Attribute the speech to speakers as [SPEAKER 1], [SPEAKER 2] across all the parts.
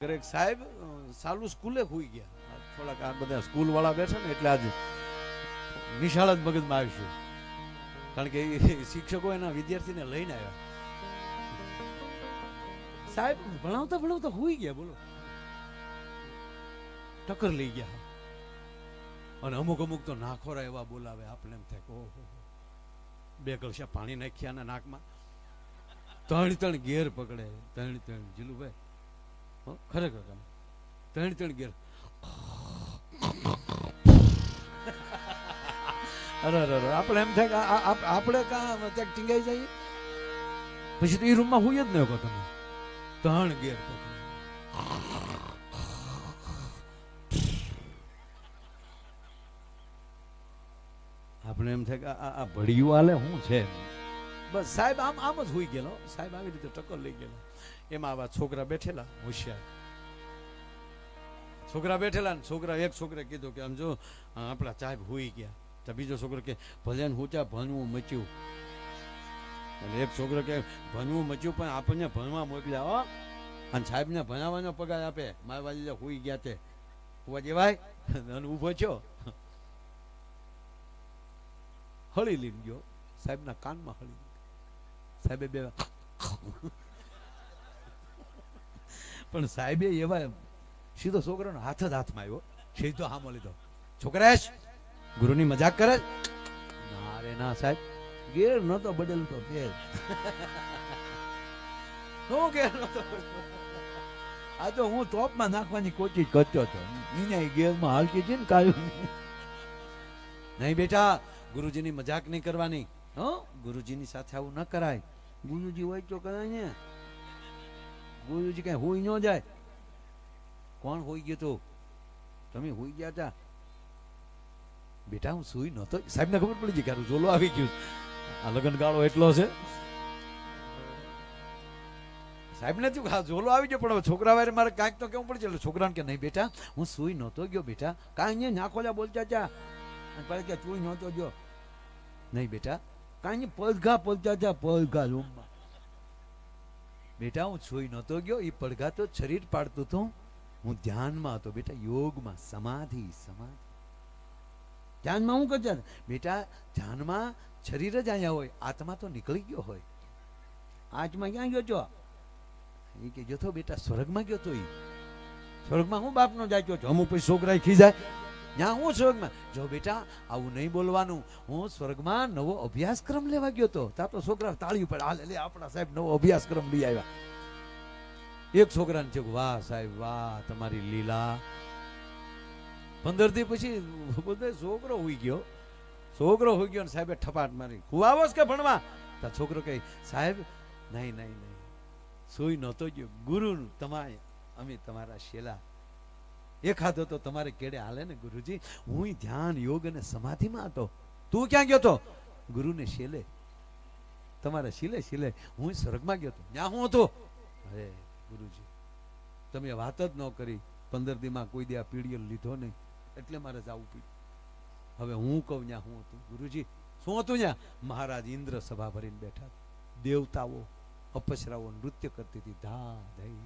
[SPEAKER 1] ઘરે એક સાહેબ સાલુ સ્કૂલે હોઈ ગયા. થોડાક આ બધા સ્કૂલ વાળા બેઠા ને એટલે આજ નિશાળ જ મગજમાં આવ્યું કારણ કે શિક્ષકો એના વિદ્યાર્થીને લઈને આવ્યા. સાહેબ, ભણાવતા ભણાવતા હોઈ ગયા, બોલો. ટક્કર લઈ ગયા. અને અમુક અમુક તો નાખોરા એવા બોલાવે આપણે એમ થાય બે કળશા પાણી નાખ્યા નાકમાં. ત્રણ ત્રણ ગેર પકડે ત્રણ ત્રણ જીલુભાઈ ખરેખર ત્રણ ત્રણ ગેર. અરે અરે આપણે એમ થાય આપણે કાં ત્યાં ટીંગાઈ જઈએ? પછી તો એ રૂમમાં હોય જ ન કહો તમે. ત્રણ ગેર આપણે એમ થાય કે આ ભડિયું આલે શું છે બસ સાહેબ, આમ આમ જ હોઈ ગયેલો. સાહેબ, આવી રીતે ટક્કર લઈ ગયેલો. એમાં આવા છોકરા બેઠેલા, હોશિયાર. છોકરા બેઠેલા ને છોકરા, એક છોકરા કીધું કે, આમ જો આપણા સાહેબ હોઈ ગયા. તો બીજો છોકરો કે, ભલે ને ત્યાં ભણવું મચ્યું. અને એક છોકરો કે, ભણવું મચ્યું, પણ આપણને ભણવા મોકલ્યા, હો. અને સાહેબને ભણાવવાનો પગાર આપે. મારા વાલી હોઈ ગયા તે. હોવા જેવાય અને ઊભો છો? હળી લઈને ગયો. સાહેબના કાનમાં હળી સાહેબે બે પણ સાહેબે એવા સીધો છોકરાનો હાથ જ હાથમાં આવ્યો. સીધો હામો લીધો. છોકરાશ, ગુરુની મજાક કરે? ના રે ના સાહેબ. ગેર નતો બદલતો ગેર હું ગેર નતો આ તો હું ટોપમાં નાખવાની કોશિશ કરતો હતો. એને ગેરમાં હાલકી છે ને કાયું નહીં બેટા, ગુરુજીની મજાક નહીં કરવાની. હો, ગુરુજીની સાથે આવું ન કરાય. ગુરુજી હોય તો કરાય ને. ગુરુજી કઈ હોઈ ન જાય. કોણ હોઈ ગયો તો? તમે હોઈ ગયા હતા બેટા, હું સુઈ નહોતો. સાહેબને ખબર પડી ગઈ કે ઝોલો આવી ગયું આ લગ્ન ગાળો એટલો છે. સાહેબને થયું કે આ ઝોલો આવી ગયો, પણ છોકરા વારે મારે કાંઈક તો કેવું પડશે? એટલે છોકરાને કે નહીં બેટા, હું સુઈ નહોતો ગયો બેટા. કાંઈ નહીં નાખોલા બોલતા હતા પછી કે સુઈ નહોતો ગયો. નહીં બેટા કાંઈ કે પડઘા પડતા હતા પડઘા રૂમમાં. બેટા હું સુઈ નહોતો ગયો એ પડઘા તો શરીર પાડતો હતો. હું ધ્યાનમાં હતો બેટા યોગમાં સમાધિ સમાધિ. ધ્યાનમાં હું કરતા બેટા ધ્યાનમાં શરીર જ અહીંયા હોય આત્મા તો નીકળી ગયો હોય. આત્મા ક્યાં ગયો છો? એ કે ગયો તો બેટા સ્વર્ગમાં ગયો તો એ સ્વર્ગમાં હું બાપનો જાય છો અમુક પછી છોકરા ખીજાય. ત્યાં હું સ્વર્ગમાં? જો બેટા, આવું નહીં બોલવાનું. હું સ્વર્ગમાં નવો અભ્યાસક્રમ લેવા ગયો હતો ત્યાં તો છોકરા તાળી ઉપર, હાલે, લે, આપણા સાહેબ નવો અભ્યાસક્રમ લઈ આવ્યા. એક છોકરાને છે વાહ, સાહેબ, વાહ, તમારી લીલા. પંદરથી પછી બધે છોકરો હોઈ ગયો. છોકરો હોઈ ગયો ને સાહેબે ઠપાટ મારી આવો કે ભણવા? તા છોકરો કહે, સાહેબ, નહીં નહીં નહીં. સુઈ નહોતો ગયો. ગુરુ તમારે અમે તમારા શેલા એકાદો તો તમારે કેડે હાલે ને ગુરુજી? હું ધ્યાન, યોગ અને સમાધિમાં હતો. તું ક્યાં ગયો તો? ગુરુને શેલે. તમારા શીલે શીલે. હું સ્વર્ગમાં ગયો હતો ત્યાં હું હતો? અરે ગુરુજી, તમે વાત જ ન કરી. પંદર દીમાં કોઈ દે આ લીધો નહીં. એટલે મારે જવું પડ્યું. હવે હું કહું ત્યાં હું હતું. ગુરુજી, શું હતું ત્યાં મહારાજ ઇન્દ્ર સભા ભરીને બેઠા. દેવતાઓ, અપસરાઓ નૃત્ય કરતી હતી. ધા ધઈ.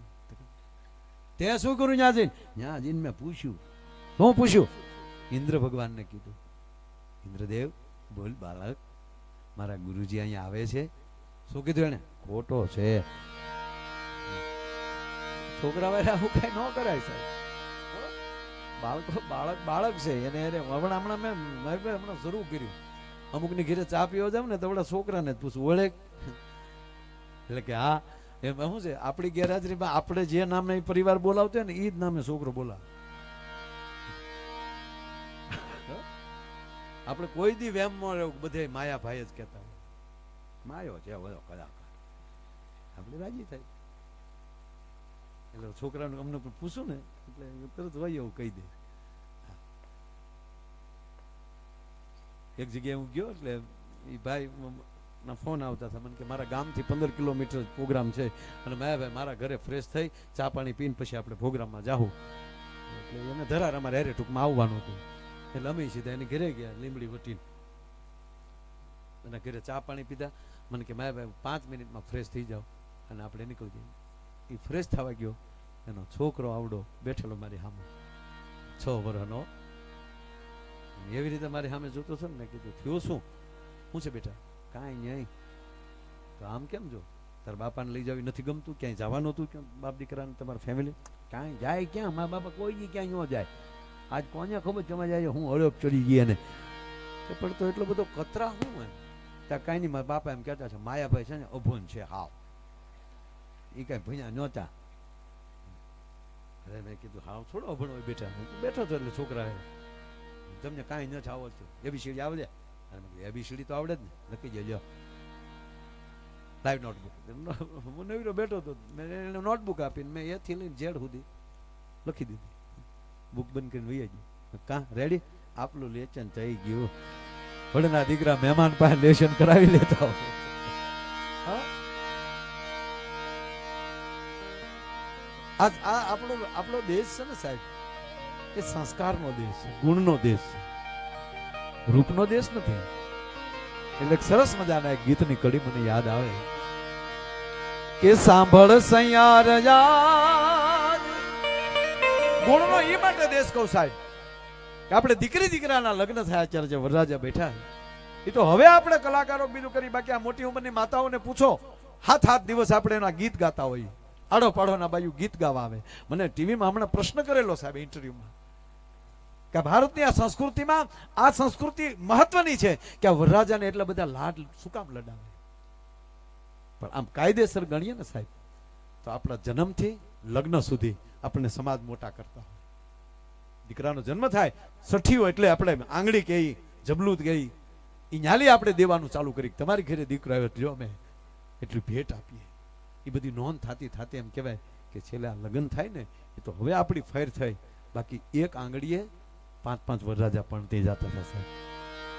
[SPEAKER 1] તે શું કરું ત્યાં જઈને ત્યાં જઈને મેં પૂછ્યું. શું પૂછ્યું? ઇન્દ્ર ભગવાનને કીધું. ઇન્દ્રદેવ બોલ બાળક મારા ગુરુજી અહીંયા આવે છે. શું કીધું એને ખોટો છે. છોકરા વાળા આવું કઈ ન કરાય સાહેબ. બાળકો બાળક બાળક છે. એને એને હમણાં હમણાં મેં હમણાં શરૂ કર્યું. અમુકની ઘેરે ચા પીવા જાવ ને તો છોકરાને જ પૂછું. ઓળે એટલે કે હા એમ શું છે? આપણી ગેરહાજરીમાં આપણે જે નામે પરિવાર બોલાવતો હોય ને એ જ નામે છોકરો બોલાવે. આપણે કોઈ દી વેમમાં રહેવું બધે માયા ભાઈ જ કહેતા માયો છે બધો કલાકાર આપણે રાજી થાય. એટલે છોકરાનું અમને પણ પૂછું ને એટલે તરત હોય એવું કહી દે. એક જગ્યાએ હું ગયો એટલે એ ભાઈ ના ફોન આવતા હતા. મને કે મારા ગામથી પંદર કિલોમીટર પ્રોગ્રામ છે. અને મેં ભાઈ મારા ઘરે ફ્રેશ થઈ, ચા પાણી પીને પછી આપણે પ્રોગ્રામમાં જાવું એટલે એને ધરાર અમારે હેરે ટૂંકમાં આવવાનું હતું. એટલે અમે સીધા એને ઘરે ગયા લીમડી વટીને. એના ઘરે ચા પાણી પીધા. મને કે માયા ભાઈ પાંચ મિનિટમાં ફ્રેશ થઈ જાઓ. અને આપણે નીકળી જઈએ. એ ફ્રેશ થવા ગયો. એનો છોકરો આવડો બેઠેલો મારી સામે. છ વર્ષનો એવી રીતે મારી સામે જોતો છો ને, મેં કીધું, થયું શું? હું છે બેટા? કાંઈ નહીં. તો આમ કેમ જો? તારા બાપાને લઈ જવી નથી ગમતું? ક્યાંય જવાનું હતું ક્યાં બાપ દીકરાને તમારા ફેમિલી કાંઈ જાય ક્યાં? મારા બાપા કોઈ દી ક્યાંય ન જાય. આજ કોને ખબર તમે જાય હું હળપ ચડી ગઈ એને. પણ તો એટલો બધો કતરા શું એમ ત્યાં કાંઈ નહીં, મારા બાપા એમ કહેતા છે, માયાભાઈ છે ને અભોન છે હાવ. એ કાંઈ ભણ્યા નહોતા. અરે મેં કીધું, હાવ થોડો અભણ હોય બેઠા તો બેઠો હતો એટલે છોકરા તમને કાંઈ ન આવડતું. એબીસીડી આવડે અને મેં કીધું એબીસીડી તો આવડે જ ને. લખી દેજો લાઈવ નોટબુક હું નવીરો બેઠો હતો. મેં એને નોટબુક આપીને મેં એથી લઈને ઝેડ સુધી લખી દીધી. બુક બંધ કરીને વૈયા ગઈ કા? રેડી આપલું લેચન થઈ ગયું. ભણના દીકરા મહેમાન પાસે લેશન કરાવી લેતા હોય. આ આપણો આપણો દેશ છે ને સાહેબ, એ સંસ્કારનો દેશ છે, ગુણનો દેશ છે. રૂપનો દેશ નથી. એટલે સરસ મજાના એક ગીતની કડી મને યાદ આવે. કે સાંભળ સૈયાર ગુણનો એ માટે દેશ કહું સાહેબ, કે આપણે દીકરી દીકરાના લગ્ન થયા ત્યારે જે વરરાજા બેઠા એ તો હવે આપણે કલાકારો બીજું કરી, બાકી આ મોટી ઉંમરની માતાઓને પૂછો, હાથ હાથ દિવસ આપણે એના ગીત ગાતા હોઈએ. આડો પાડોના બાજુ ગીત ગાવા આવે. મને ટીવીમાં હમણાં પ્રશ્ન કરેલો સાહેબ ઇન્ટરવ્યુમાં કે ભારતની આ સંસ્કૃતિમાં આ સંસ્કૃતિ મહત્વની છે કે આ વરરાજાને એટલા બધા લાડ શું કામ લડાવે? પણ આમ કાયદેસર ગણીએ ને સાહેબ, તો આપણા જન્મથી લગ્ન સુધી આપણને સમાજ મોટા કરતા હોય. દીકરાનો જન્મ થાય, સઠીઓ એટલે આપણે આંગળી કહી જબલું કહી એ ન્યાલી આપણે દેવાનું ચાલુ કરી તમારી ઘરે દીકરો આવ્યો જો અમે એટલી ભેટ આપીએ. એ બધી નોંધ થતી થતી એમ કહેવાય કે છેલ્લે આ લગ્ન થાય ને, એ તો હવે આપણી ફેર થઈ. બાકી એક આંગળીએ પાંચ પાંચ વરરાજા પણ તે જતા થશે.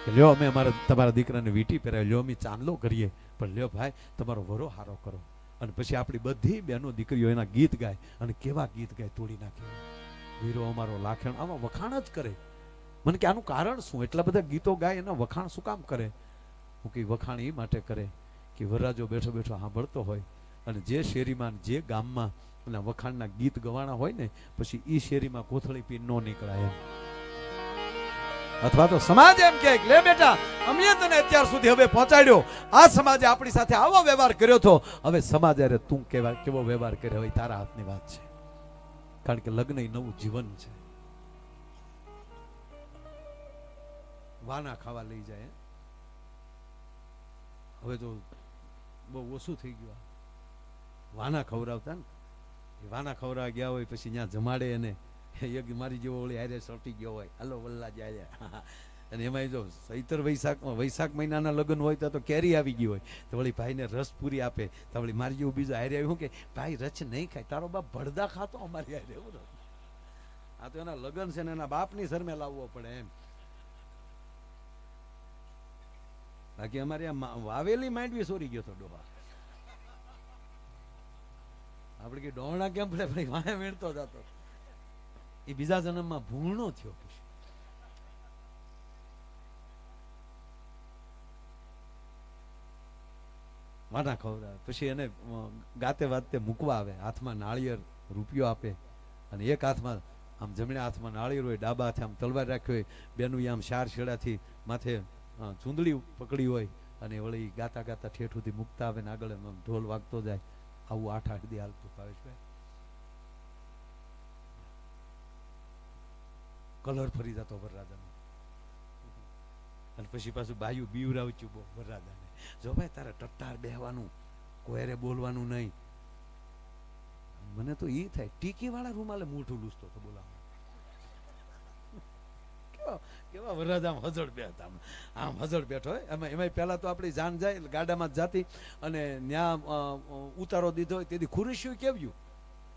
[SPEAKER 1] કે લ્યો, અમે અમારા, તમારા દીકરાને વીટી પહેરાવી, લ્યો, અમે ચાંદલો કરીએ. પણ લ્યો ભાઈ, તમારો વરો હારો કરો. અને પછી આપણી બધી બહેનો દીકરીઓ એના ગીત ગાય અને કેવા ગીત ગાય તોડી નાખે. વીરો અમારો લાખણ, આમાં વખાણ જ કરે. મને કે, આનું કારણ શું? એટલા બધા ગીતો ગાય, એના વખાણ શું કામ કરે? હું કે વખાણ એ માટે કરે કે વરરાજો બેઠો બેઠો સાંભળતો હોય. અને જે શેરીમાં, જે ગામમાં એના વખાણના ગીત ગવાણા હોય ને, પછી એ શેરીમાં કોથળી પી નો નીકળાય એમ. અથવા તો સમાજ એમ કે, લે બેટા અમે તને અત્યાર સુધી હવે પહોંચાડ્યો. આ સમાજે આપણી સાથે આવો વ્યવહાર કર્યો હતો હવે સમાજ અરે તું કેવા કેવો વ્યવહાર કર્યો હોય તારા હાથની વાત છે. કારણ કે લગ્ન નવું જીવન છે. વાના ખાવા લઈ જાય હવે તો બહુ ઓછું થઈ ગયું વાના ખવડાવતા ને? વાના ખવડાવવા ગયા હોય પછી ત્યાં જમાડે એને. એક મારી જેવો ઓળી હારે સોટી ગયો હોય. હાલો, વલ્લા જાય. અને એમાં જો સૈતર વૈશાખમાં વૈશાખ મહિનાના લગ્ન હોય તો કેરી આવી ગઈ હોય. તો વળી ભાઈને રસ પૂરી આપે. તો વળી મારી જેવું બીજું હારે આવ્યું કે, ભાઈ રચ નહીં ખાય. તારો બાપ ભડદા ખાતો અમારી હારે. એવું. આ તો એના લગ્ન છે ને એના બાપની શરમે લાવવો પડે એમ. બાકી અમારી આ વાવેલી માંડવી સોરી ગયો તો ડોહા. આપણે કે ડોહણા કેમ પડે? ભાઈ વાયા વીણતો જતો. એ બીજા જન્મમાં ભૂણો થયો પછી. ખવડાવે. પછી એને ગાતે વાતે મૂકવા આવે. હાથમાં નાળિયેર રૂપિયો આપે અને એક હાથમાં, આમ જમણે હાથમાં નાળિયેર હોય, ડાબા હાથે આમ તલવાર રાખ્યો હોય, બેનું આમ શાર છેડાથી માથે ચૂંદડી પકડી હોય અને વળી ગાતા ગાતા ઠેઠ સુધી મૂકતા આવે ને આગળ ઢોલ વાગતો જાય. આવું આઠ આઠ દી હાલતું ભાવેશભાઈ કલર ફરી જતો વરરાજાનો. અને પછી પાછું બાયું બીવરાવચ્યું બહુ વરરાજાને. જો ભાઈ, તારે ટટ્ટાર બેહવાનું, કોયરે બોલવાનું નહીં. મને તો એ થાય ટીકી વાળા રૂમાલે મોઢું લૂસતો તો બોલાવા કેવા કેવા વરરાજા આમ હજળ બેઠા આમ. હજળ બેઠો હોય. એમાં એમાં પહેલાં તો આપણી જાન જાય, ગાડામાં જ જાતી. અને ન્યા ઉતારો દીધો હોય, તેથી ખુરશીયું કેવ્યું?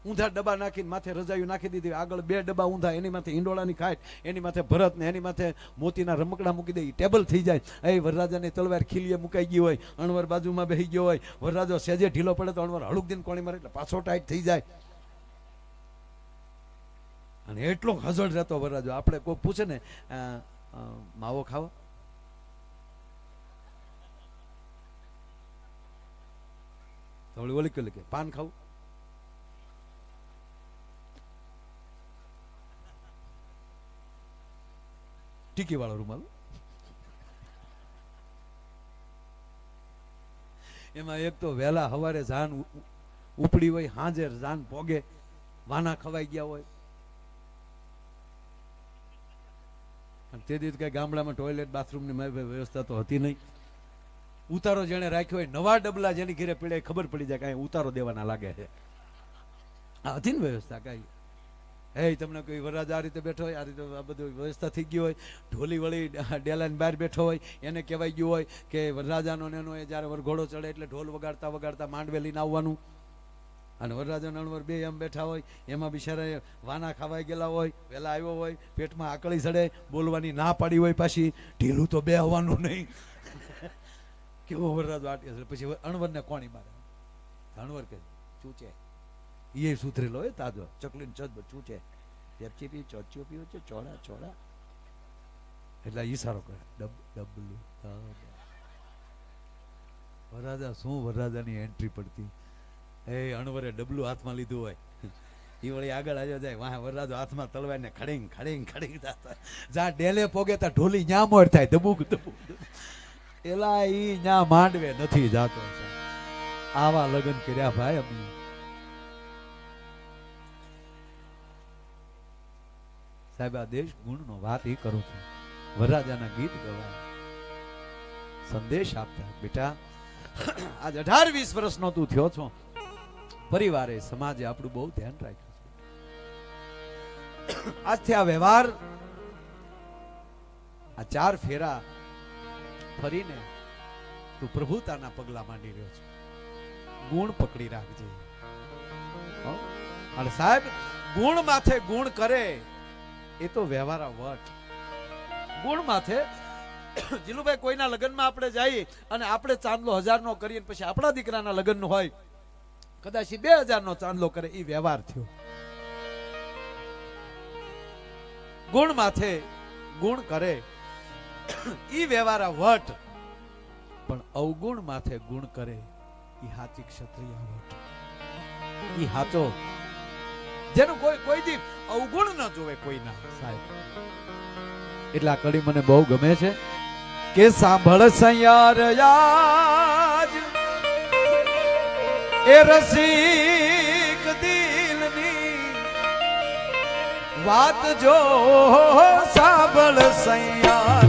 [SPEAKER 1] ઊંધા ડબ્બા નાખીને માથે રજાયું નાખી દીધી. આગળ બે ડબ્બા ઊંધા, એની માથે ઈંડોળાની ખાટ એની માથે ભરત ને એની માથે મોતીના રમકડા મૂકી દે ટેબલ થઈ જાય. એ વરરાજાની તલવાર ખીલીએ મુકાઈ ગઈ હોય, અણવર બાજુમાં બેસી ગયો હોય. વરરાજો સેજે ઢીલો પડે તો અણવર હળુક દિન કોણી મારે એટલે પાછો ટાઈટ થઈ જાય. અને એટલો હજળ રહેતો વરરાજો. આપણે કોઈ પૂછે ને માવો ખાવો? તો ઓલી ઓલી પાન ખાવું? ટીકી વાળો રૂમાલ એમાં એક તો વહેલા હવારે જાન ઉપડી હોય, હાંજે જાન પોગે વાના ખવાઈ ગયા હોય. અને તે દિવસ કઈ ગામડામાં ટોયલેટ બાથરૂમની વ્યવસ્થા તો હતી નહીં. ઉતારો જેણે રાખ્યો હોય, નવા ડબલા જેની ઘેરે પીડે ખબર પડી જાય કાંઈ ઉતારો દેવાના લાગે છે. આ હતી ને વ્યવસ્થા કાંઈ? હે, તમને કોઈ વરરાજ આ રીતે બેઠો હોય, આ રીતે આ બધું વ્યવસ્થા થઈ ગઈ હોય, ઢોલી વળી ડેલાની બહાર બેઠો હોય, એને કહેવાય ગયું હોય કે વરરાજાનો એનો એ જ્યારે વરઘોડો ચડે એટલે ઢોલ વગાડતા વગાડતા માંડવે લઈને આવવાનું. અને વરરાજા નણવર બે એમ બેઠા હોય, એમાં બિચારા વાના ખાવાઈ ગયેલા હોય વહેલા આવ્યો હોય, પેટમાં આકળી ચડે, બોલવાની ના પાડી હોય પાછી, ઢીલું તો બે આવવાનું નહીં. કેવો વરરાજ વાટે છે પછી અણવરને કોણી મારે? અણવર કે ચૂચે એ સુધરેલો હોય તાજો. ચકલીને બચ્ચું છે પેપ્સી પી ચોચ્યો પીવો છે, ચોળા ચોડા એટલે ઈશારો કરે. ડબ, ડબલું વરરાજા, શું વરરાજાની એન્ટ્રી પડતી? એ અણવરે ડબલું હાથમાં લીધું હોય. એ વળી આગળ આવ્યો જાય. વાહ, વરરાજો હાથમાં તલવાર ને ખડીંગ ખડીંગ ખડીંગ જ્યાં ડેલે પોગે તા ઢોલી ન્યા મોર થાય. દબુક ધબુક. એલા ઈ ન્યા માંડવે નથી જાતો. આવા લગ્ન કર્યા ભાઈ અમે. સાહેબ, આ દેશ ગુણનો વાત એ કરું છું. વરરાજાના ગીત ગવા સંદેશ આપતા, બેટા, આજ અઢાર વીસ વર્ષનો તું થયો છો. પરિવારે, સમાજે આપણું બહુ ધ્યાન રાખ્યું છે. આજથી આ વ્યવહાર. આ ચાર ફેરા ફરીને તું પ્રભુતાના પગલા માંડી રહ્યો છે. ગુણ પકડી રાખજે. અને સાહેબ, ગુણ માથે ગુણ કરે. એ તો વ્યવહારા વટ ગુણ માથે જીલુભાઈ, કોઈના લગ્નમાં આપણે જઈએ અને આપણે ચાંદલો હજારનો કરીએ પછી આપણા દીકરાના લગ્ન હોય, કદાચ બે હજારનો ચાંદલો કરે, એ વ્યવહાર થયો. ગુણ માથે ગુણ કરે. ઈ વ્યવહારા વટ પણ અવગુણ માથે ગુણ કરે. ઈ હાચી ક્ષત્રિય વટ ઈ હાચો જેનું કોઈ કોઈ દી અવગુણ ન જોવે કોઈના, સાહેબ. એટલે આ કડી મને બહુ ગમે છે કે સાંભળ સૈયાર યાજ. એ રસિક દિલની વાત જો સાંભળ સૈયાર